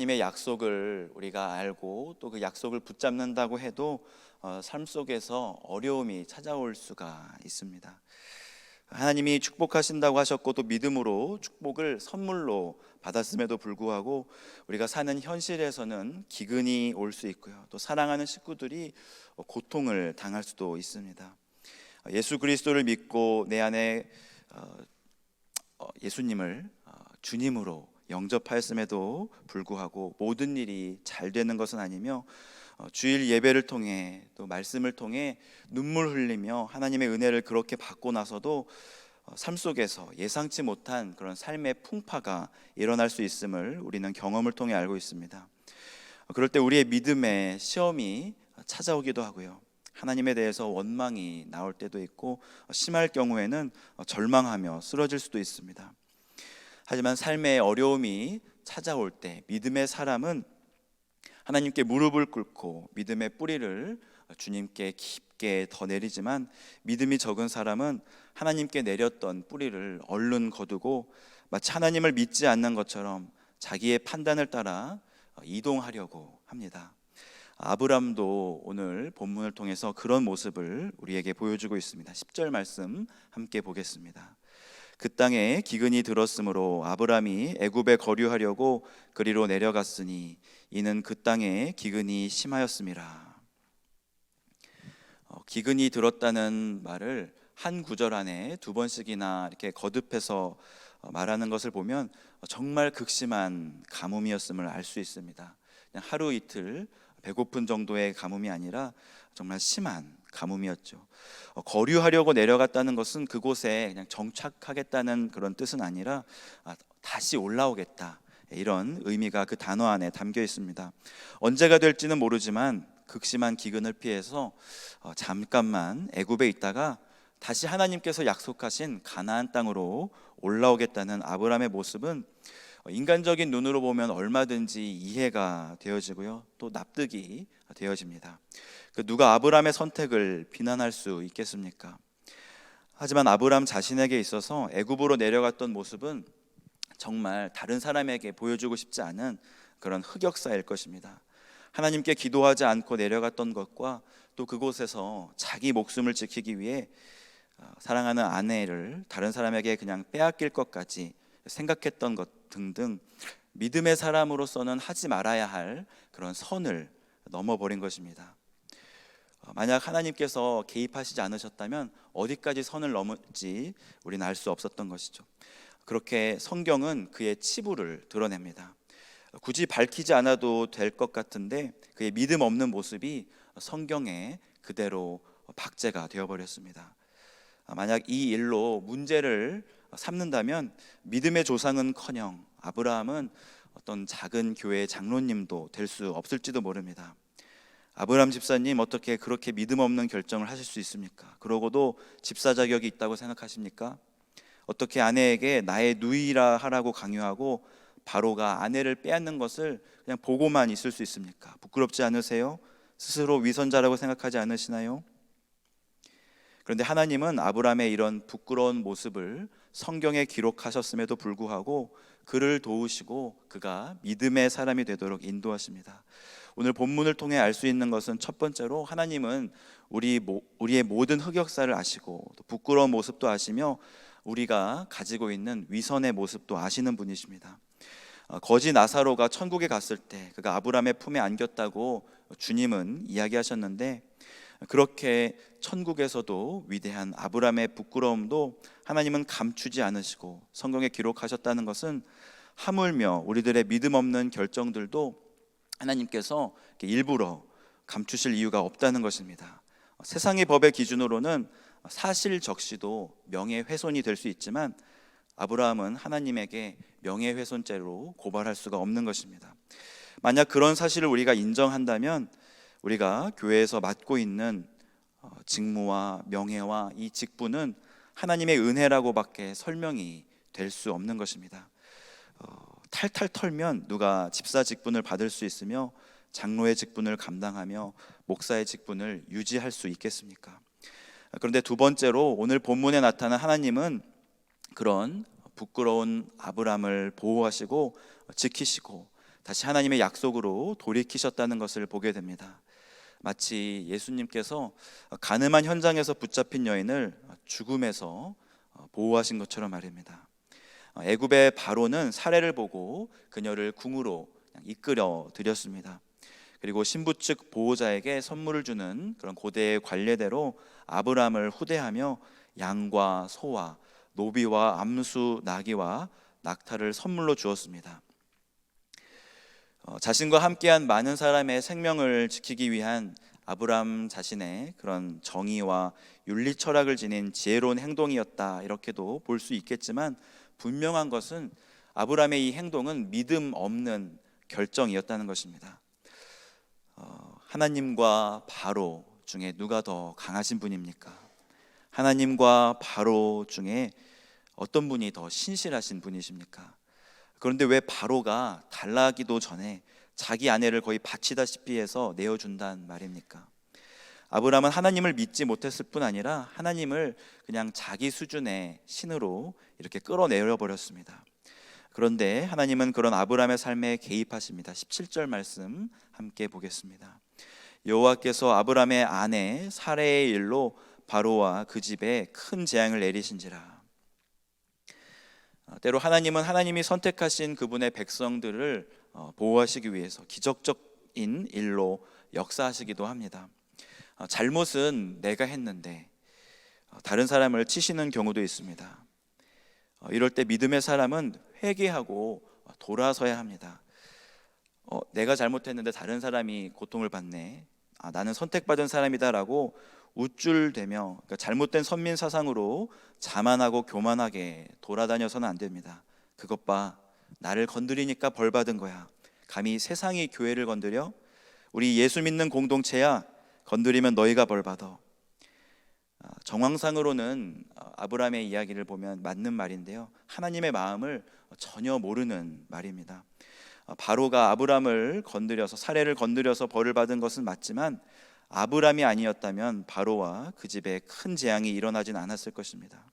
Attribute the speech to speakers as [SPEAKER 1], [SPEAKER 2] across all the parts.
[SPEAKER 1] 하나님의 약속을 우리가 알고 또 그 약속을 붙잡는다고 해도 어, 삶 속에서 어려움이 찾아올 수가 있습니다. 하나님이 축복하신다고 하셨고 또 믿음으로 축복을 선물로 받았음에도 불구하고 우리가 사는 현실에서는 기근이 올 수 있고요. 또 사랑하는 식구들이 고통을 당할 수도 있습니다. 예수 그리스도를 믿고 내 안에 어, 어, 예수님을 어, 주님으로 영접하였음에도 불구하고 모든 일이 잘 되는 것은 아니며 어, 주일 예배를 통해 또 말씀을 통해 눈물 흘리며 하나님의 은혜를 그렇게 받고 나서도 어, 삶 속에서 예상치 못한 그런 삶의 풍파가 일어날 수 있음을 우리는 경험을 통해 알고 있습니다. 어, 그럴 때 우리의 믿음의 시험이 찾아오기도 하고요. 하나님에 대해서 원망이 나올 때도 있고 심할 경우에는 절망하며 쓰러질 수도 있습니다. 하지만 삶의 어려움이 찾아올 때 믿음의 사람은 하나님께 무릎을 꿇고 믿음의 뿌리를 주님께 깊게 더 내리지만 믿음이 적은 사람은 하나님께 내렸던 뿌리를 얼른 거두고 마치 하나님을 믿지 않는 것처럼 자기의 판단을 따라 이동하려고 합니다. 아브람도 오늘 본문을 통해서 그런 모습을 우리에게 보여주고 있습니다. 10절 말씀 함께 보겠습니다. 그 땅에 기근이 들었으므로 아브람이 애굽에 거류하려고 그리로 내려갔으니 이는 그 땅에 기근이 심하였음이라. 어, 기근이 들었다는 말을 한 구절 안에 두 번씩이나 이렇게 거듭해서 어, 말하는 것을 보면 정말 극심한 가뭄이었음을 알 수 있습니다. 하루 이틀 배고픈 정도의 가뭄이 아니라 정말 심한 가뭄이었죠. 어, 거류하려고 내려갔다는 것은 그곳에 그냥 정착하겠다는 그런 뜻은 아니라 아, 다시 올라오겠다 이런 의미가 그 단어 안에 담겨 있습니다. 언제가 될지는 모르지만 극심한 기근을 피해서 어, 잠깐만 애굽에 있다가 다시 하나님께서 약속하신 가나안 땅으로 올라오겠다는 아브라함의 모습은 인간적인 눈으로 보면 얼마든지 이해가 되어지고요. 또 납득이 되어집니다. 그 누가 아브라함의 선택을 비난할 수 있겠습니까? 하지만 아브라함 자신에게 있어서 애굽으로 내려갔던 모습은 정말 다른 사람에게 보여주고 싶지 않은 그런 흑역사일 것입니다. 하나님께 기도하지 않고 내려갔던 것과 또 그곳에서 자기 목숨을 지키기 위해 어, 사랑하는 아내를 다른 사람에게 그냥 빼앗길 것까지 생각했던 것 등등 믿음의 사람으로서는 하지 말아야 할 그런 선을 넘어버린 것입니다. 어, 만약 하나님께서 개입하시지 않으셨다면 어디까지 선을 넘을지 우리는 알 수 없었던 것이죠. 그렇게 성경은 그의 치부를 드러냅니다. 굳이 밝히지 않아도 될 것 같은데 그의 믿음 없는 모습이 성경에 그대로 박제가 되어버렸습니다. 만약 이 일로 문제를 삼는다면 믿음의 조상은커녕 아브라함은 어떤 작은 교회 장로님도 될 수 없을지도 모릅니다. 아브라함 집사님 어떻게 그렇게 믿음 없는 결정을 하실 수 있습니까? 그러고도 집사 자격이 있다고 생각하십니까? 어떻게 아내에게 나의 누이라 하라고 강요하고 바로가 아내를 빼앗는 것을 그냥 보고만 있을 수 있습니까? 부끄럽지 않으세요? 스스로 위선자라고 생각하지 않으시나요? 그런데 하나님은 아브라함의 이런 부끄러운 모습을 성경에 기록하셨음에도 불구하고 그를 도우시고 그가 믿음의 사람이 되도록 인도하십니다. 오늘 본문을 통해 알 수 있는 것은 첫 번째로 하나님은 우리 우리의 모든 흑역사를 아시고 또 부끄러운 모습도 아시며 우리가 가지고 있는 위선의 모습도 아시는 분이십니다. 어, 거지 나사로가 천국에 갔을 때 그가 아브라함의 품에 안겼다고 주님은 이야기하셨는데 그렇게 천국에서도 위대한 아브라함의 부끄러움도 하나님은 감추지 않으시고 성경에 기록하셨다는 것은 하물며 우리들의 믿음 없는 결정들도 하나님께서 일부러 감추실 이유가 없다는 것입니다. 세상의 법의 기준으로는 사실 적시도 명예훼손이 될 수 있지만 아브라함은 하나님에게 명예훼손죄로 고발할 수가 없는 것입니다. 만약 그런 사실을 우리가 인정한다면 우리가 교회에서 맡고 있는 어, 직무와 명예와 이 직분은 하나님의 은혜라고밖에 설명이 될 수 없는 것입니다. 어, 탈탈 털면 누가 집사 직분을 받을 수 있으며 장로의 직분을 감당하며 목사의 직분을 유지할 수 있겠습니까? 그런데 두 번째로 오늘 본문에 나타난 하나님은 그런 부끄러운 아브람을 보호하시고 지키시고 다시 하나님의 약속으로 돌이키셨다는 것을 보게 됩니다. 마치 예수님께서 가늠한 현장에서 붙잡힌 여인을 죽음에서 보호하신 것처럼 말입니다. 애굽의 바로는 사례를 보고 그녀를 궁으로 이끌어 드렸습니다. 그리고 신부 측 보호자에게 선물을 주는 그런 고대의 관례대로 아브람을 후대하며 양과 소와 노비와 암수 나귀와 낙타를 선물로 주었습니다. 어, 자신과 함께한 많은 사람의 생명을 지키기 위한 아브람 자신의 그런 정의와 윤리 철학을 지닌 지혜로운 행동이었다 이렇게도 볼 수 있겠지만 분명한 것은 아브람의 이 행동은 믿음 없는 결정이었다는 것입니다. 어, 하나님과 바로 중에 누가 더 강하신 분입니까? 하나님과 바로 중에 어떤 분이 더 신실하신 분이십니까? 그런데 왜 바로가 달라기도 전에 자기 아내를 거의 바치다시피 해서 내어준단 말입니까? 아브라함은 하나님을 믿지 못했을 뿐 아니라 하나님을 그냥 자기 수준의 신으로 이렇게 끌어내려 버렸습니다. 그런데 하나님은 그런 아브라함의 삶에 개입하십니다. 17절 말씀 함께 보겠습니다. 여호와께서 아브라함의 아내 사레의 일로 바로와 그 집에 큰 재앙을 내리신지라. 어, 때로 하나님은 하나님이 선택하신 그분의 백성들을 어, 보호하시기 위해서 기적적인 일로 역사하시기도 합니다. 어, 잘못은 내가 했는데 다른 사람을 치시는 경우도 있습니다. 이럴 때 믿음의 사람은 회개하고 돌아서야 합니다. 어, 내가 잘못했는데 다른 사람이 고통을 받네. 아, 나는 선택받은 사람이다라고 우쭐대며 그러니까 잘못된 선민 사상으로 자만하고 교만하게 돌아다녀서는 안 됩니다. 그것 봐 나를 건드리니까 벌 받은 거야. 감히 세상이 교회를 건드려 우리 예수 믿는 공동체야 건드리면 너희가 벌 받아. 아, 정황상으로는 어, 아브라함의 이야기를 보면 맞는 말인데요. 하나님의 마음을 전혀 모르는 말입니다. 어, 바로가 아브라함을 건드려서 사례를 건드려서 벌을 받은 것은 맞지만 아브람이 아니었다면 바로와 그 집에 큰 재앙이 일어나진 않았을 것입니다.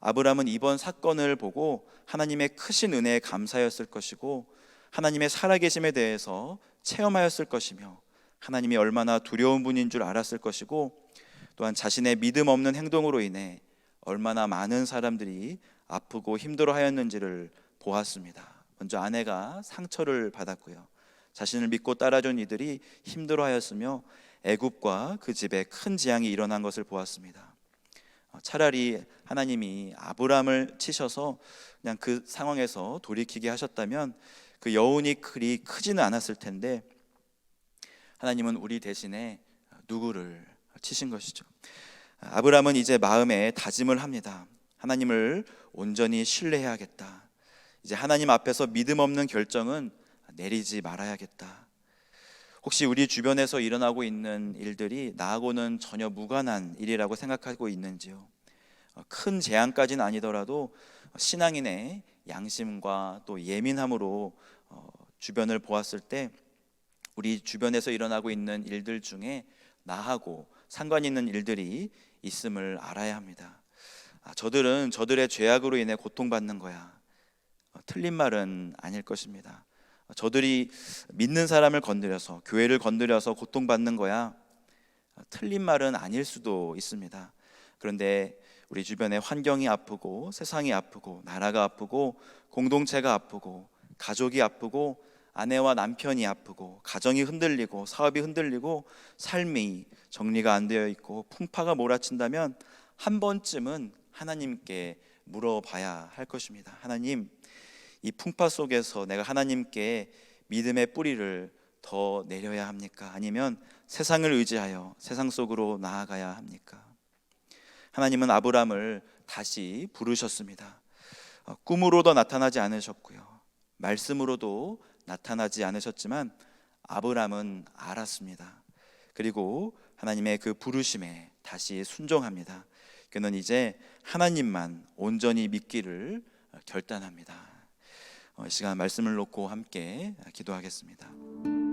[SPEAKER 1] 아브람은 이번 사건을 보고 하나님의 크신 은혜에 감사였을 것이고 하나님의 살아계심에 대해서 체험하였을 것이며 하나님이 얼마나 두려운 분인 줄 알았을 것이고 또한 자신의 믿음 없는 행동으로 인해 얼마나 많은 사람들이 아프고 힘들어 하였는지를 보았습니다. 먼저 아내가 상처를 받았고요. 자신을 믿고 따라준 이들이 힘들어 하였으며 애굽과 그 집에 큰 재앙이 일어난 것을 보았습니다. 어, 차라리 하나님이 아브람을 치셔서 그냥 그 상황에서 돌이키게 하셨다면 그 여운이 그리 크지는 않았을 텐데 하나님은 우리 대신에 누구를 치신 것이죠. 아브람은 이제 마음에 다짐을 합니다. 하나님을 온전히 신뢰해야겠다. 이제 하나님 앞에서 믿음 없는 결정은 내리지 말아야겠다. 혹시 우리 주변에서 일어나고 있는 일들이 나하고는 전혀 무관한 일이라고 생각하고 있는지요? 어, 큰 재앙까지는 아니더라도 신앙인의 양심과 또 예민함으로 어, 주변을 보았을 때 우리 주변에서 일어나고 있는 일들 중에 나하고 상관 있는 일들이 있음을 알아야 합니다. 아, 저들은 저들의 죄악으로 인해 고통받는 거야. 어, 틀린 말은 아닐 것입니다. 저들이 믿는 사람을 건드려서 교회를 건드려서 고통받는 거야. 틀린 말은 아닐 수도 있습니다. 그런데 우리 주변의 환경이 아프고 세상이 아프고 나라가 아프고 공동체가 아프고 가족이 아프고 아내와 남편이 아프고 가정이 흔들리고 사업이 흔들리고 삶이 정리가 안 되어 있고 풍파가 몰아친다면 한 번쯤은 하나님께 물어봐야 할 것입니다. 하나님, 이 풍파 속에서 내가 하나님께 믿음의 뿌리를 더 내려야 합니까? 아니면 세상을 의지하여 세상 속으로 나아가야 합니까? 하나님은 아브람을 다시 부르셨습니다. 어, 꿈으로도 나타나지 않으셨고요. 말씀으로도 나타나지 않으셨지만 아브람은 알았습니다. 그리고 하나님의 그 부르심에 다시 순종합니다. 그는 이제 하나님만 온전히 믿기를 결단합니다. 어, 시간 말씀을 놓고 함께 기도하겠습니다.